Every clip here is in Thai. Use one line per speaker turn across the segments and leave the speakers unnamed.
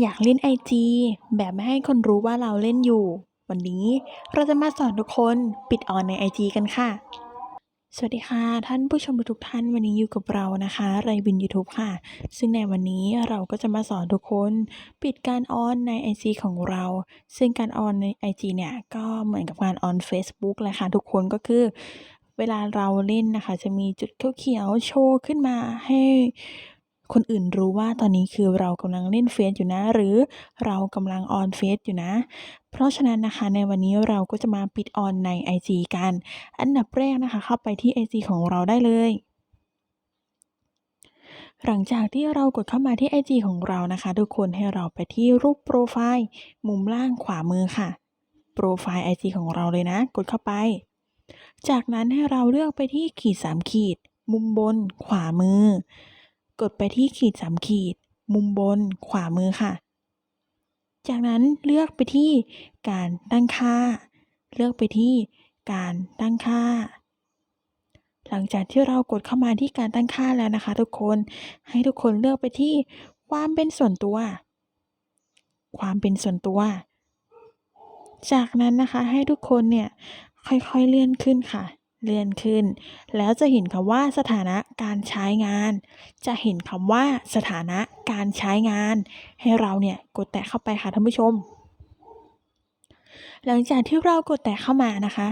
อยากเล่นไอจีแบบไม่ให้คนรู้ว่าเราเล่นอยู่ วันนี้เราจะมาสอนทุกคนปิดออนในไอจีกันค่ะ สวัสดีค่ะ ท่านผู้ชมทุกท่านวันนี้อยู่กับเรานะคะ ไรบิน YouTube ค่ะ ซึ่งในวันนี้เราก็จะมาสอนทุกคนปิดการออนใน IG ของเรา ซึ่งการออนใน IG เนี่ยก็เหมือนกับการออน Facebook เลยค่ะ ทุกคนก็คือ เวลาเราเล่นนะคะ จะมีจุดเขียวๆโชว์ขึ้นมาให้ คนอื่นรู้ว่าตอนนี้คือเรากำลังเล่นเฟซอยู่นะ หรือเรากำลังออนเฟซอยู่นะ เพราะฉะนั้นนะคะในวันนี้เราก็จะมาปิดออนใน IG กัน อันดับแรกนะคะ เข้าไปที่ IG ของเราได้เลยหลังจากที่เรากดเข้ามาที่ IG ของเรานะคะ ทุกคนให้เราไปที่รูปโปรไฟล์มุมล่างขวามือค่ะ โปรไฟล์ IG ของเราเลยนะ กดเข้าไป จากนั้นให้เราเลือกไปที่ขีดสามขีด มุมบนขวามือ กดไปที่ขีดสามขีด มุมบนขวามือค่ะ จากนั้นเลือกไปที่การตั้งค่า เลือกไปที่การตั้งค่า หลังจากที่เรากดเข้ามาที่การตั้งค่าแล้วนะคะ ทุกคน ให้ทุกคนเลือกไปที่ความเป็นส่วนตัว ความเป็นส่วนตัว จากนั้นนะคะให้ทุกคนเนี่ยค่อยๆเลื่อนขึ้นค่ะ เลื่อนขึ้น แล้วจะเห็นคำว่าสถานะการใช้งาน จะเห็นคำว่าสถานะการใช้งาน ให้เราเนี่ยกดแตะเข้าไปค่ะท่านผู้ชม หลังจากที่เรากดแตะเข้ามานะคะ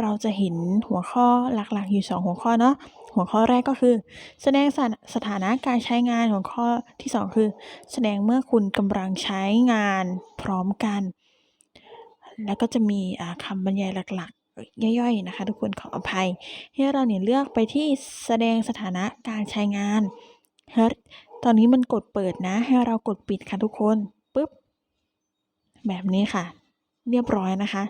เราจะเห็นหัวข้อหลักๆอยู่ 2 หัวข้อเนาะหัวข้อแรกก็คือ แสดงสถานะการใช้งานหัวข้อที่ 2 คือ แสดงเมื่อคุณกำลังใช้งานพร้อมกัน แล้วก็จะมีคำบรรยายหลัก ย่อยๆนะคะ ทุกคนขออภัย ให้เราเนี่ยเลือกไปที่แสดงสถานะการใช้งานเฮ้ยตอนนี้มันกดเปิดนะ ให้เรากดปิดค่ะทุกคนปุ๊บแบบนี้ค่ะ เรียบร้อยนะคะ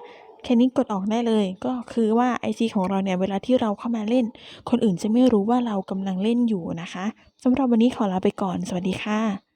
แค่นี้กดออกได้เลยก็คือว่า IG ของเราเนี่ยเวลาที่เราเข้ามาเล่น คนอื่นจะไม่รู้ว่าเรากำลังเล่นอยู่นะคะสำหรับวันนี้ขอลาไปก่อน สวัสดีค่ะ